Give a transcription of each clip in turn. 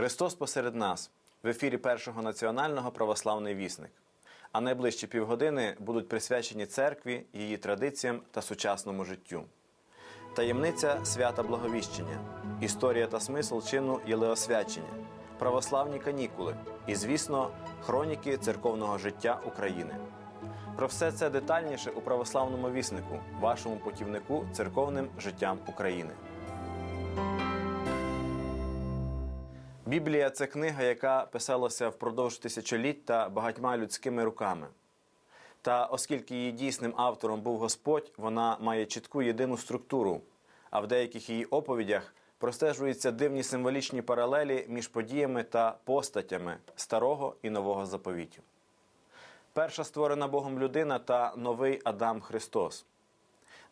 Христос посеред нас в ефірі Першого національного православний вісник. А найближчі півгодини будуть присвячені церкві, її традиціям та сучасному життю. Таємниця свята Благовіщення, історія та смисл чину Єлеосвячення, православні канікули і, звісно, хроніки церковного життя України. Про все це детальніше у православному віснику, вашому путівнику церковним життям України. Біблія це книга, яка писалася впродовж тисячоліть та багатьма людськими руками. Та оскільки її дійсним автором був Господь, вона має чітку єдину структуру, а в деяких її оповідях простежуються дивні символічні паралелі між подіями та постатями старого і нового заповітів. Перша створена Богом людина та новий Адам Христос,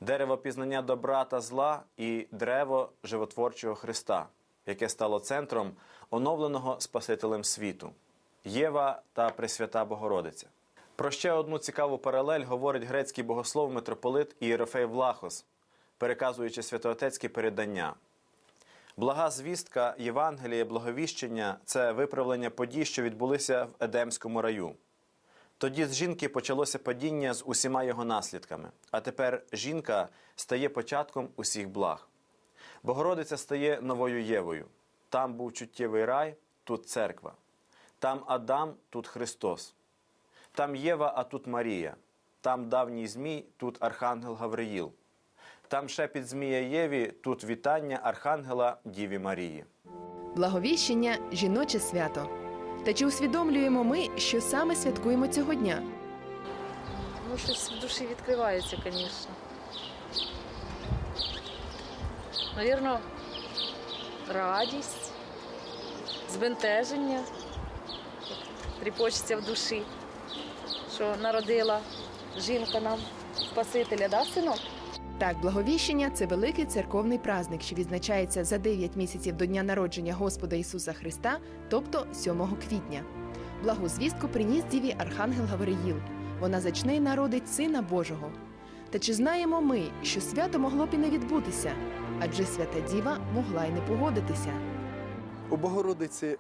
дерево пізнання добра та зла і древо животворчого Христа, яке стало центром оновленого Спасителем світу, Єва та Пресвята Богородиця. Про ще одну цікаву паралель говорить грецький богослов митрополит Ієрофей Влахос, переказуючи святоотецькі передання. Блага звістка Євангелія Благовіщення це виправлення подій, що відбулися в Едемському раю. Тоді з жінки почалося падіння з усіма його наслідками, а тепер жінка стає початком усіх благ. Богородиця стає новою Євою. Там був чуттєвий рай, тут церква. Там Адам, тут Христос. Там Єва, а тут Марія. Там давній Змій, тут Архангел Гавриїл. Там шепіт Змія Єві, тут вітання Архангела Діві Марії. Благовіщення жіноче свято. Та чи усвідомлюємо ми, що саме святкуємо цього дня? Ну, щось в душі відкривається, звісно. Навірно, радість, збентеження, тріпочеться в душі, що народила жінка нам Спасителя, да, синок? Так, благовіщення це великий церковний праздник, що відзначається за 9 місяців до дня народження Господа Ісуса Христа, тобто 7 квітня. Благу звістку приніс діві Архангел Гавриїл. Вона зачне й народить Сина Божого. Та чи знаємо ми, що свято могло б і не відбутися? Адже свята діва могла й не погодитися. У Богородиці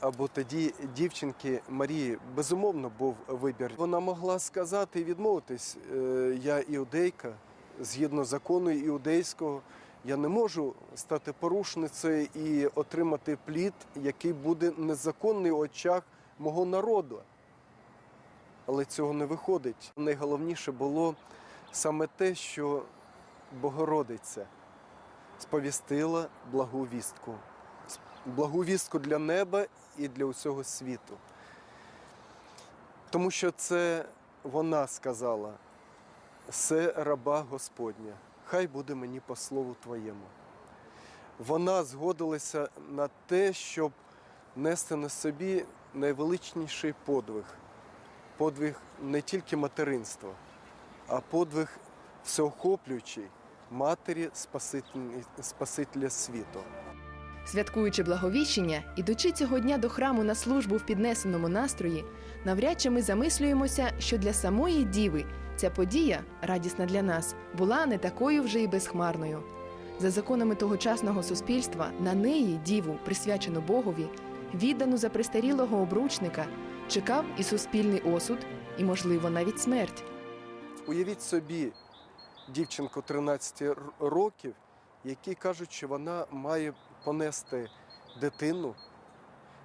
або тоді дівчинки Марії безумовно був вибір. Вона могла сказати і відмовитись: «Е, я іудейка, згідно закону іудейського, я не можу стати порушницею і отримати плід, який буде незаконний в очах мого народу. Але цього не виходить. Найголовніше було саме те, що Богородиця сповістила благу вістку благу вістку для неба і для усього світу. Тому що це вона сказала, це раба Господня, хай буде мені по слову Твоєму. Вона згодилася на те, щоб нести на собі найвеличніший подвиг, подвиг не тільки материнства, а подвиг всеохоплюючий матері Спасителя світу. Святкуючи благовіщення, ідучи цього дня до храму на службу в піднесеному настрої, навряд чи ми замислюємося, що для самої діви ця подія, радісна для нас, була не такою вже й безхмарною. За законами тогочасного суспільства на неї, діву, присвячену Богові, віддану за престарілого обручника, чекав і суспільний осуд, і, можливо, навіть смерть. Уявіть собі дівчинку 13 років, які кажуть, що вона має понести дитину,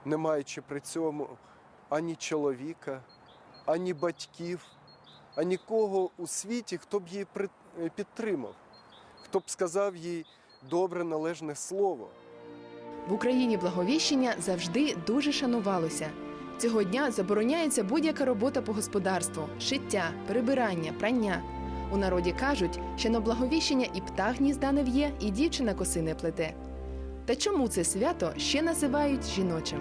не маючи при цьому ані чоловіка, ані батьків, ані нікого у світі, хто б її е, підтримав, хто б сказав їй добре належне слово. В Україні благовіщення завжди дуже шанувалося. Цього дня забороняється будь-яка робота по господарству, шиття, прибирання, прання. У народі кажуть, що на благовіщення і птах гнізда не в'є, і дівчина коси не плете. Та чому це свято ще називають жіночим?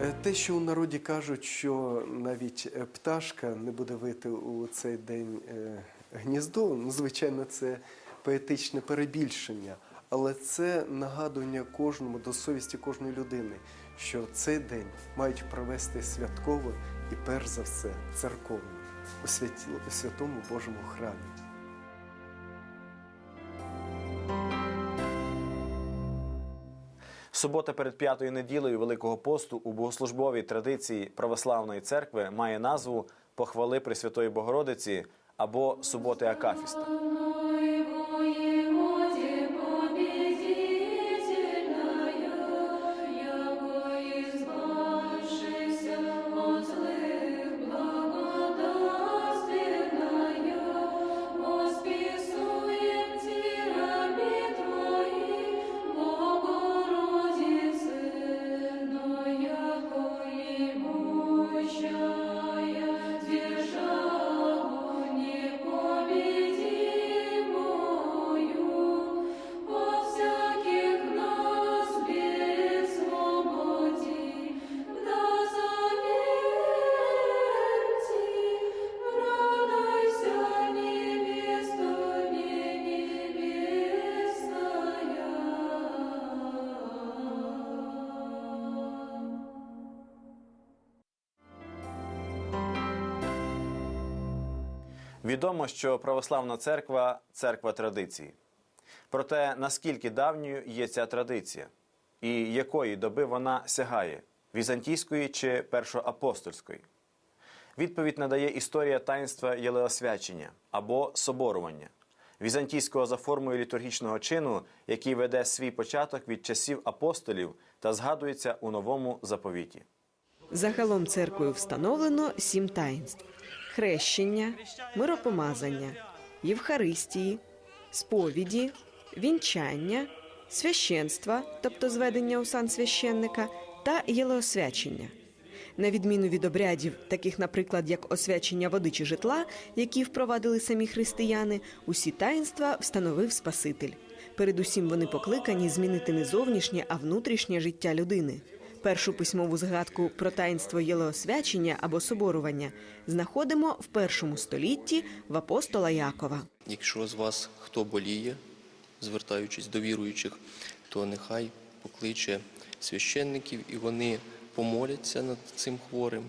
Е, Те, що у народі кажуть, що навіть е, пташка не буде вити у цей день е, гніздо, ну, звичайно, це поетичне перебільшення, але це нагадування кожному до совісті кожної людини, що цей день мають провести святково і перш за все церковно у святому Божому храмі. Субота перед п'ятою неділею Великого посту у богослужбовій традиції православної церкви має назву Похвали Пресвятої Богородиці або Суботи Акафіста. Відомо, що православна церква церква традиції. Проте наскільки давньою є ця традиція, і якої доби вона сягає візантійської чи першоапостольської? Відповідь надає історія таїнства Єлеосвячення або соборування, візантійського за формою літургічного чину, який веде свій початок від часів апостолів та згадується у новому заповіті. Загалом церквою встановлено сім таїнств: хрещення, миропомазання, Євхаристії, сповіді, вінчання, священства, тобто зведення у сан священника, та єлеосвячення. На відміну від обрядів, таких, наприклад, як освячення води чи житла, які впровадили самі християни, усі таїнства встановив Спаситель. Передусім вони покликані змінити не зовнішнє, а внутрішнє життя людини. Першу письмову згадку про таїнство єлеосвячення або соборування знаходимо в першому столітті в апостола Якова. Якщо з вас хто боліє, звертаючись до віруючих, то нехай покличе священників і вони помоляться над цим хворим,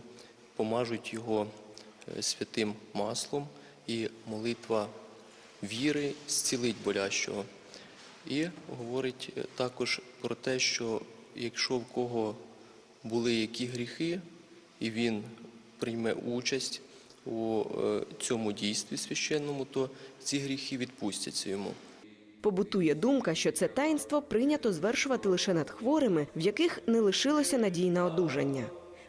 помажуть його е, святим маслом, і молитва віри зцілить болящого. І говорить е, також про те, що якщо в кого були які гріхи, і він прийме участь у е, цьому дійстві священному, то ці гріхи відпустяться йому. Побутує думка, що це таїнство прийнято звершувати лише над хворими, в яких не лишилося надій на одужання.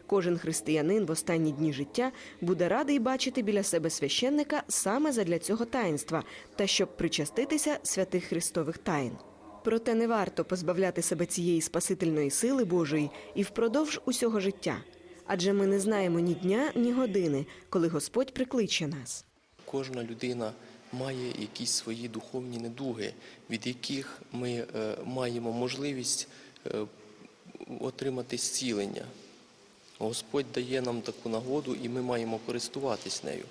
Кожен християнин в останні дні життя буде радий бачити біля себе священника саме задля цього таїнства та щоб причаститися святих Христових таїн. Проте не варто позбавляти себе цієї спасительної сили Божої і впродовж усього життя, адже ми не знаємо ні дня, ні години, коли Господь прикличе нас. Кожна людина має якісь свої духовні недуги, від яких ми е, маємо можливість е, отримати зцілення. Господь дає нам таку нагоду, і ми маємо користуватись нею.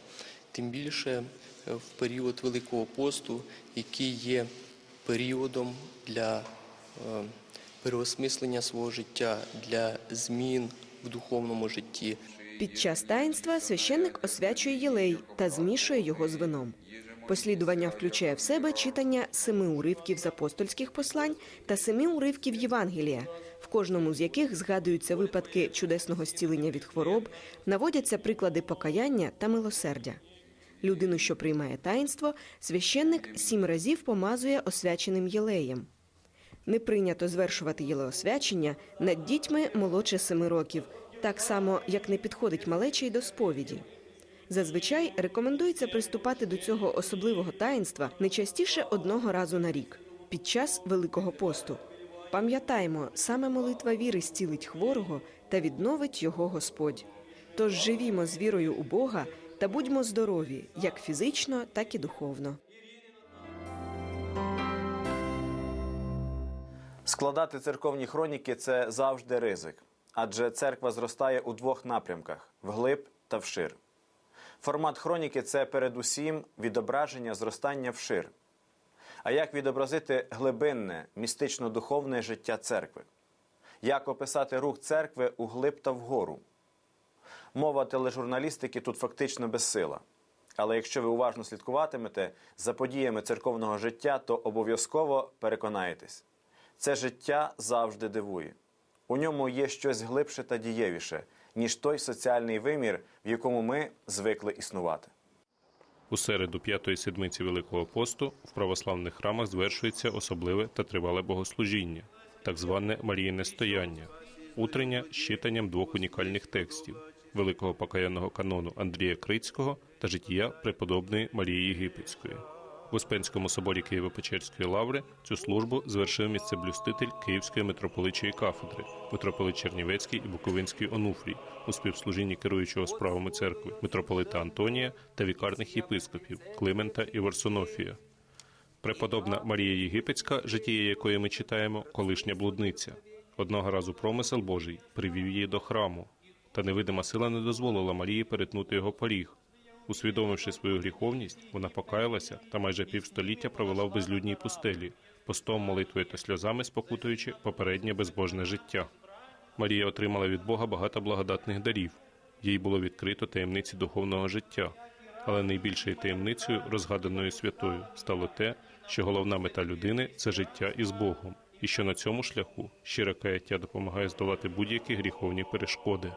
Тим більше е, в період Великого посту, який є періодом для е, переосмислення свого життя, для змін в духовному житті. Під час таїнства священник освячує єлей та змішує його з вином. Послідування включає в себе читання семи уривків з апостольських послань та семи уривків Євангелія, в кожному з яких згадуються випадки чудесного зцілення від хвороб, наводяться приклади покаяння та милосердя. Людину, що приймає таїнство, священник сім разів помазує освяченим єлеєм. Не прийнято звершувати єлеосвячення над дітьми молодше семи років, так само як не підходить малечі й до сповіді. Зазвичай рекомендується приступати до цього особливого таїнства не частіше одного разу на рік під час Великого посту. Пам'ятаємо, саме молитва віри зцілить хворого та відновить його Господь. Тож живімо з вірою у Бога та будьмо здорові як фізично, так і духовно. Складати церковні хроніки це завжди ризик, адже церква зростає у двох напрямках вглиб та вшир. Формат хроніки це передусім відображення зростання вшир. А як відобразити глибинне, містично-духовне життя церкви? Як описати рух церкви у глиб та вгору? Мова тележурналістики тут фактично безсила. Але якщо ви уважно слідкуватимете за подіями церковного життя, то обов'язково переконаєтесь. Це життя завжди дивує. У ньому є щось глибше та дієвіше, ніж той соціальний вимір, в якому ми звикли існувати. У середу п'ятої седмиці Великого посту в православних храмах звершується особливе та тривале богослужіння, так зване Маріїне стояння, утрення з читанням двох унікальних текстів великого покаянного канону Андрія Крицького та життя преподобної Марії Єгипетської. В Успенському соборі Києво-Печерської лаври цю службу звершив місцеблюститель Київської митрополичої кафедри, митрополит Чернівецький і Буковинський Онуфрій, у співслужінні керуючого справами церкви митрополита Антонія та вікарних єпископів Климента і Варсонофія. Преподобна Марія Єгипетська, життя якої ми читаємо, колишня блудниця. Одного разу промисел Божий привів її до храму, та невидима сила не дозволила Марії перетнути його поріг. Усвідомивши свою гріховність, вона покаялася та майже півстоліття провела в безлюдній пустелі, постом, молитвою та сльозами спокутуючи попереднє безбожне життя. Марія отримала від Бога багато благодатних дарів. Їй було відкрито таємниці духовного життя. Але найбільшою таємницею, розгаданою святою, стало те, що головна мета людини це життя із Богом, і що на цьому шляху щире каяття допомагає здолати будь-які гріховні перешкоди.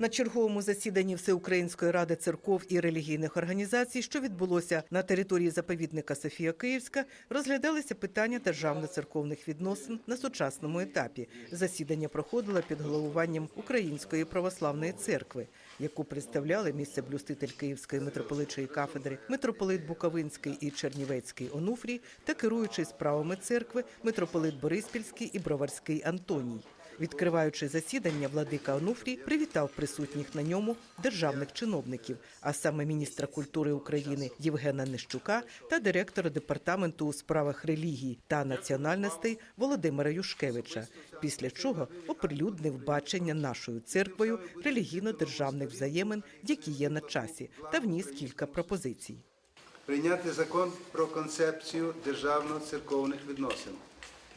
На черговому засіданні Всеукраїнської ради церков і релігійних організацій, що відбулося на території заповідника Софія Київська, розглядалися питання державно-церковних відносин на сучасному етапі. Засідання проходило під головуванням Української православної церкви, яку представляли місцеблюститель Київської митрополичої кафедри, митрополит Буковинський і Чернівецький Онуфрій та керуючий справами церкви митрополит Бориспільський і Броварський Антоній. Відкриваючи засідання, владика Онуфрій привітав присутніх на ньому державних чиновників, а саме міністра культури України Євгена Нищука та директора департаменту у справах релігії та національностей Володимира Юшкевича. Після чого оприлюднив бачення нашою церквою релігійно-державних взаємин, які є на часі, та вніс кілька пропозицій. прийняти закон про концепцію державно-церковних відносин.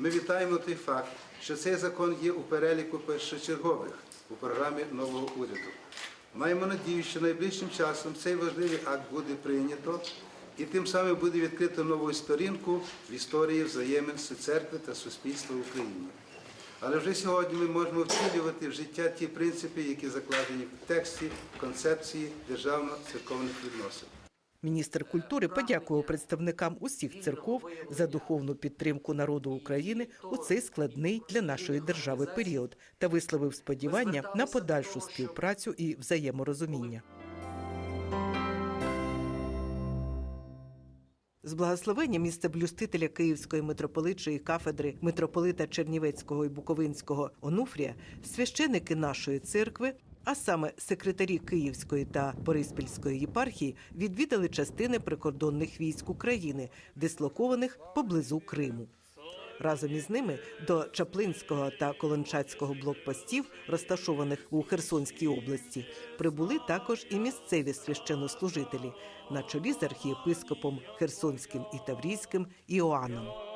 Ми вітаємо той факт, що цей закон є у переліку першочергових у програмі нового уряду. Маємо надію, що найближчим часом цей важливий акт буде прийнято і тим самим буде відкрито нову сторінку в історії взаємин церкви та суспільства в Україні. Але вже сьогодні ми можемо втілювати в життя ті принципи, які закладені в тексті концепції державно-церковних відносин. Міністр культури подякував представникам усіх церков за духовну підтримку народу України у цей складний для нашої держави період та висловив сподівання на подальшу співпрацю і взаєморозуміння. З благословення місцеблюстителя Київської митрополитчої кафедри митрополита Чернівецького і Буковинського Онуфрія, священики нашої церкви, а саме секретарі Київської та Бориспільської єпархії, відвідали частини прикордонних військ України, дислокованих поблизу Криму. Разом із ними до Чаплинського та Колончацького блокпостів, розташованих у Херсонській області, прибули також і місцеві священнослужителі на чолі з архієпископом Херсонським і Таврійським Іоанном.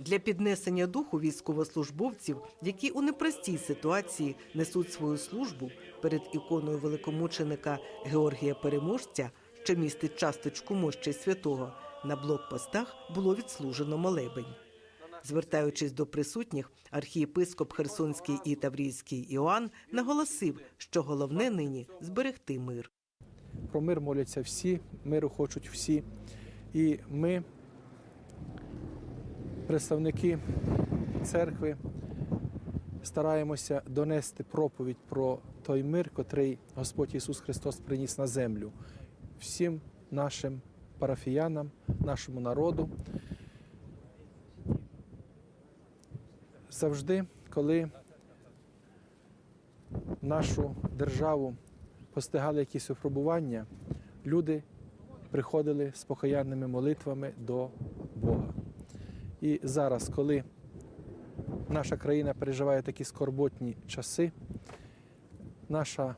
Для піднесення духу військовослужбовців, які у непростій ситуації несуть свою службу перед іконою великомученика Георгія Переможця, що містить часточку мощі святого, на блокпостах було відслужено молебень. Звертаючись до присутніх, архієпископ Херсонський і Таврійський Іоанн наголосив, що головне нині зберегти мир. Про мир моляться всі, миру хочуть всі. І ми, представники церкви, стараємося донести проповідь про той мир, котрий Господь Ісус Христос приніс на землю всім нашим парафіянам, нашому народу. Завжди, коли нашу державу постигали якісь випробування, люди приходили з покаянними молитвами до. І зараз, коли наша країна переживає такі скорботні часи, наша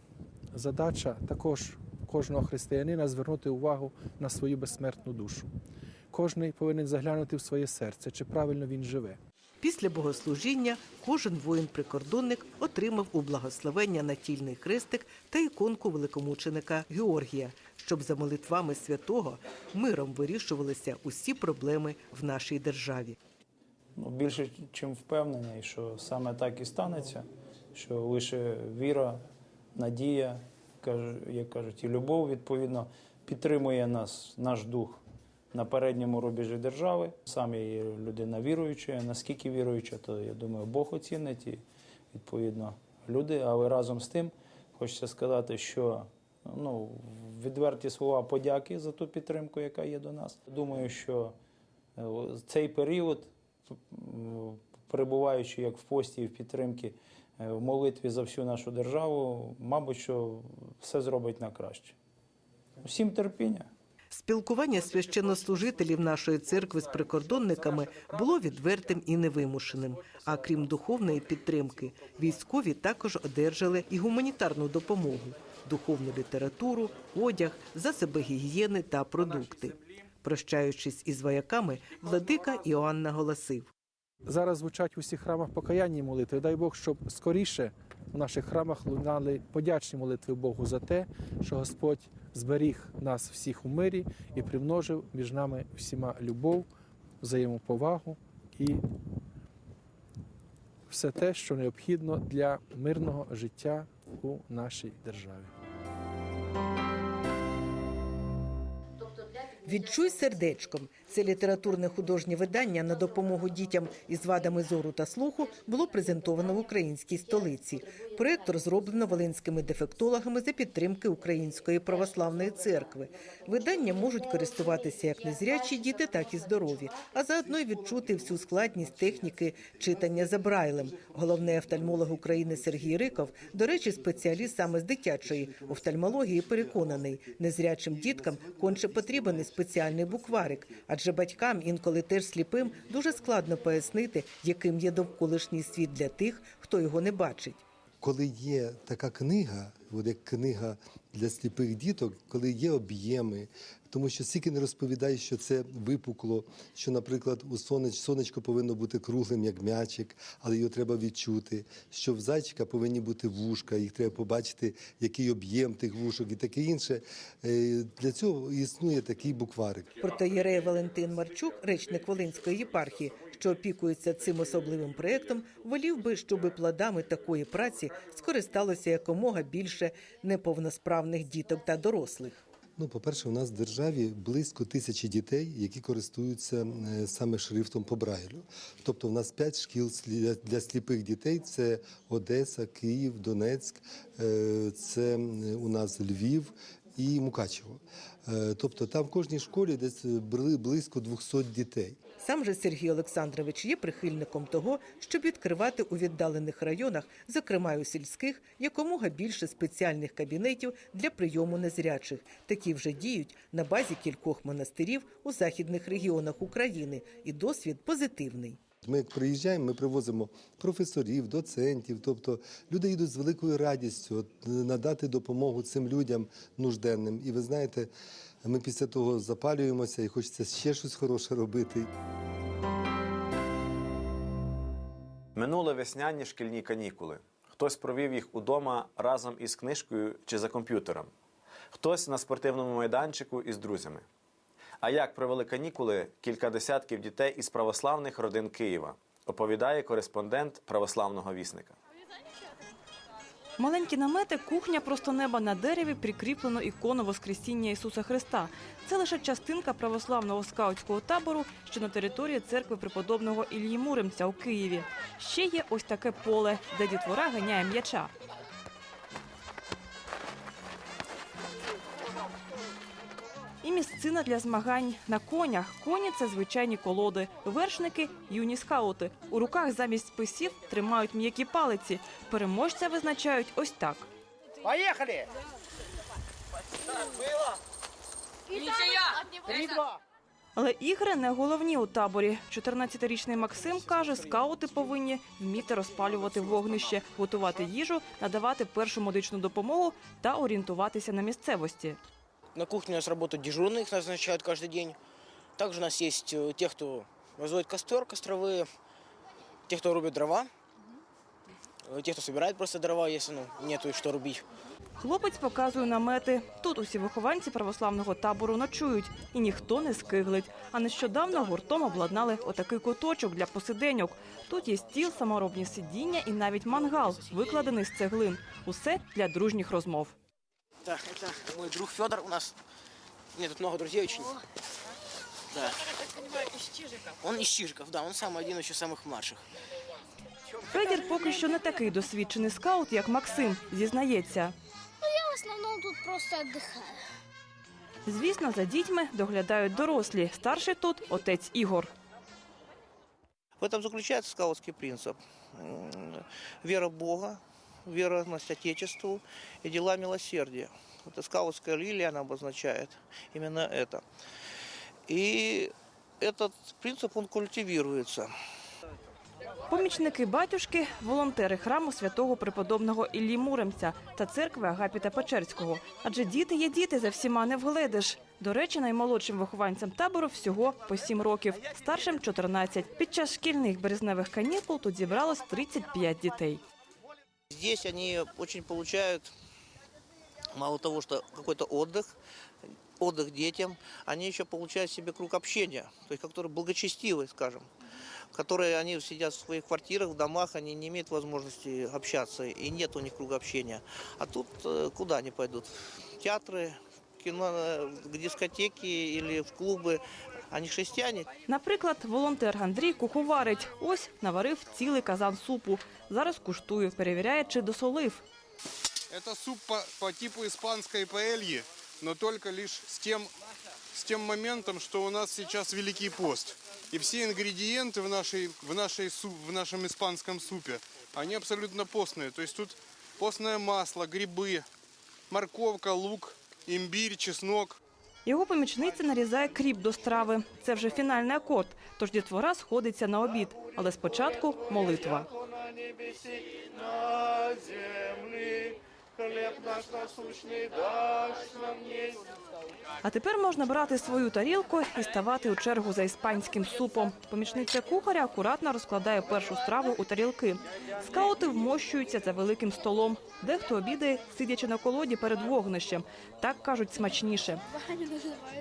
задача також кожного християнина звернути увагу на свою безсмертну душу. Кожний повинен заглянути в своє серце, чи правильно він живе. Після богослужіння кожен воїн-прикордонник отримав у благословення натільний хрестик та іконку великомученика Георгія, щоб за молитвами святого миром вирішувалися усі проблеми в нашій державі. ну, більше чим впевнений, що саме так і станеться, що лише віра, надія, як кажуть, і любов відповідно підтримує нас, наш дух на передньому рубежі держави. Сам я людина віруюча. Наскільки віруюча, то я думаю, Бог оцінить і відповідно люди. Але разом з тим хочеться сказати, що ну, відверті слова подяки за ту підтримку, яка є до нас. Думаю, що е, цей період перебуваючи як в пості і в підтримці е, в молитві за всю нашу державу, мабуть, що все зробить на краще. Всім терпіння. Спілкування священнослужителів нашої церкви з прикордонниками було відвертим і невимушеним. А крім духовної підтримки, військові також одержали і гуманітарну допомогу, духовну літературу, одяг, засоби гігієни та продукти. Прощаючись із вояками, владика Іоанн наголосив. Зараз звучать в усіх храмах покаянні молитви. Дай Бог, щоб скоріше в наших храмах лунали подячні молитви Богу за те, що Господь зберіг нас всіх у мирі і примножив між нами всіма любов, взаємоповагу і все те, що необхідно для мирного життя у нашій державі. Відчуй сердечком. Це літературне художнє видання на допомогу дітям із вадами зору та слуху було презентовано в українській столиці. Проєкт розроблено волинськими дефектологами за підтримки Української православної церкви. Видання можуть користуватися як незрячі діти, так і здорові, а заодно й відчути всю складність техніки читання за брайлем. Головний офтальмолог України Сергій Риков, до речі, спеціаліст саме з дитячої офтальмології, переконаний, незрячим діткам конче потрібен спеціальний букварик, адже батькам, інколи теж сліпим, дуже складно пояснити, яким є довколишній світ для тих, хто його не бачить. коли є така книга, от як книга для сліпих діток, коли є об'єми, тому що стільки не розповідає, що це випукло, що, наприклад, у сонеч, сонечко повинно бути круглим, як м'ячик, але його треба відчути. Що в зайчика повинні бути вушка, їх треба побачити, який об'єм тих вушок і таке інше. Е, Для цього існує такий букварик. Протоєрей Валентин Марчук, речник Волинської єпархії, що опікується цим особливим проєктом, волів би, щоби плодами такої праці скористалося якомога більше неповносправних діток та дорослих. Ну, по-перше, у нас в державі близько тисячі дітей, які користуються е, саме шрифтом по Брайлю. Тобто, в нас п'ять шкіл для сліпих дітей: це Одеса, Київ, Донецьк, е, це у нас Львів. І Мукачево. Е, Тобто там в кожній школі десь бли- близько 200 дітей. Сам же Сергій Олександрович є прихильником того, щоб відкривати у віддалених районах, зокрема у сільських, якомога більше спеціальних кабінетів для прийому незрячих. Такі вже діють на базі кількох монастирів у західних регіонах України, і досвід позитивний. Ми як приїжджаємо, ми привозимо професорів, доцентів. Тобто люди йдуть з великою радістю е, надати допомогу цим людям нужденним. І ви знаєте, ми після того запалюємося і хочеться ще щось хороше робити. Минули весняні шкільні канікули. Хтось провів їх удома разом із книжкою чи за комп'ютером, хтось на спортивному майданчику із друзями. А як провели канікули кілька десятків дітей із православних родин Києва, оповідає кореспондент православного вісника. Маленькі намети, кухня просто неба на дереві прикріплено ікону Воскресіння Ісуса Христа. Це лише частинка православного скаутського табору, що на території церкви преподобного Ілії Муремця у Києві. Ще є ось таке поле, де дітвора ганяє м'яча. І місцина для змагань на конях. Коні це звичайні колоди. Вершники юні скаути. У руках замість списів тримають м'які палиці. Переможця визначають ось так. Поехали! Але ігри не головні у таборі. 14-річний Максим каже, скаути повинні вміти розпалювати вогнище, готувати їжу, надавати першу медичну допомогу та орієнтуватися на місцевості. На кухне у нас работают дежурные, их назначают каждый день. Также у нас есть э, те, кто разводит костер, костровые, те, кто рубит дрова. э, те, кто собирает просто дрова, если ну, нету и что рубить. Хлопець показує намети. Тут усі вихованці православного табору ночують, і ніхто не скиглить. А нещодавно гуртом обладнали отакий куточок для посиденьок. Тут є стіл, саморобні сидіння і навіть мангал, викладений з цеглин. Усе для дружніх розмов. Так, это мой друг Федор у нас. Нет, тут много друзей очень. Да. Он из Чижиков, да, он самый один еще самых младших. Федір поки що не такий досвідчений скаут, як Максим, зізнається. Я в основном тут просто отдыхаю. Звісно, за дітьми доглядають дорослі. Старший тут отець Ігор. В этом заключается скаутский принцип. М, Вера в Бога, верность Отечеству и дела милосердия. Это скаутская лилия, она обозначает именно это. И этот принцип, он культивируется. Помічники батюшки – волонтери храму святого преподобного Іллі Муремця та церкви Агапіта Печерського. Адже діти є діти, за всіма не вгледиш. До речі, наймолодшим вихованцям табору всього по 7 років, старшим – 14. Під час шкільних березневих канікул тут зібралось 35 дітей. Здесь они очень получают, мало того, что какой-то отдых, отдых детям, они еще получают себе круг общения, то есть который благочестивый, скажем, которые они сидят в своих квартирах, в домах, они не имеют возможности общаться, и нет у них круга общения. А тут э, куда они пойдут? В театры, кино, э, к дискотеки или в клубы. Они христиане, Наприклад, волонтер Андрій куховарить. Ось наварив цілий казан супу. Зараз куштує, перевіряє, чи досолив. Это суп по, по типу испанской паэльи, но только лишь с тем, с тем моментом, что у нас сейчас Великий пост. И все ингредиенты в, нашей, в, нашей, су- в нашем испанском супе, они абсолютно постные. То есть тут постное масло, грибы, морковка, лук, имбирь, чеснок. Його помічниця нарізає кріп до страви. Це вже фінальний акорд, тож дітвора сходиться на обід. Але спочатку молитва. А тепер можна брати свою тарілку і ставати у чергу за іспанським супом. Помічниця кухаря акуратно розкладає першу страву у тарілки. Скаути вмощуються за великим столом. Дехто обідає, сидячи на колоді перед вогнищем. Так кажуть смачніше.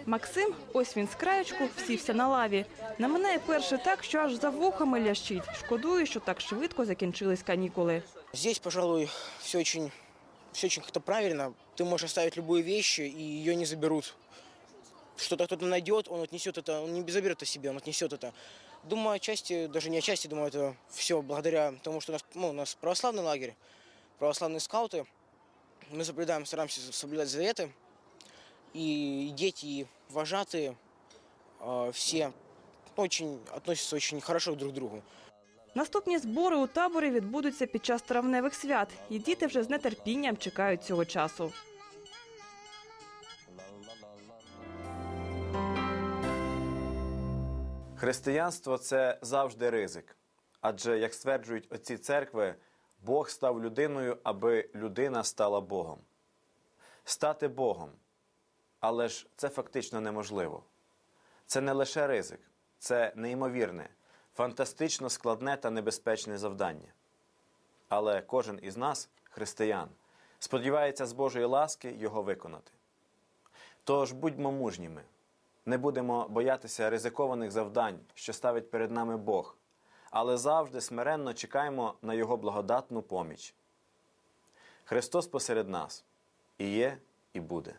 Максим, ось він з краєчку, всівся на лаві. Наминає перше так, що аж за вухами лящить. Шкодує, що так швидко закінчились канікули. Здесь, пожалуй, все очень, все очень как-то правильно. Ты можешь оставить любую вещь, и ее не заберут. Что-то кто-то найдет, он отнесет это, он не заберет это себе, он отнесет это. Думаю, отчасти, даже не отчасти, думаю, это все благодаря тому, что у нас, ну, у нас православный лагерь, православные скауты. Мы соблюдаем, стараемся соблюдать заветы. И дети, и вожатые, э, все очень относятся очень хорошо друг к другу. Наступні збори у таборі відбудуться під час травневих свят, і діти вже з нетерпінням чекають цього часу. Християнство це завжди ризик. Адже, як стверджують отці церкви, Бог став людиною, аби людина стала Богом. Стати Богом. Але ж це фактично неможливо. Це не лише ризик, це неймовірне, фантастично складне та небезпечне завдання. Але кожен із нас, християн, сподівається з Божої ласки його виконати. Тож будьмо мужніми, не будемо боятися ризикованих завдань, що ставить перед нами Бог, але завжди смиренно чекаємо на Його благодатну поміч. Христос посеред нас і є, і буде.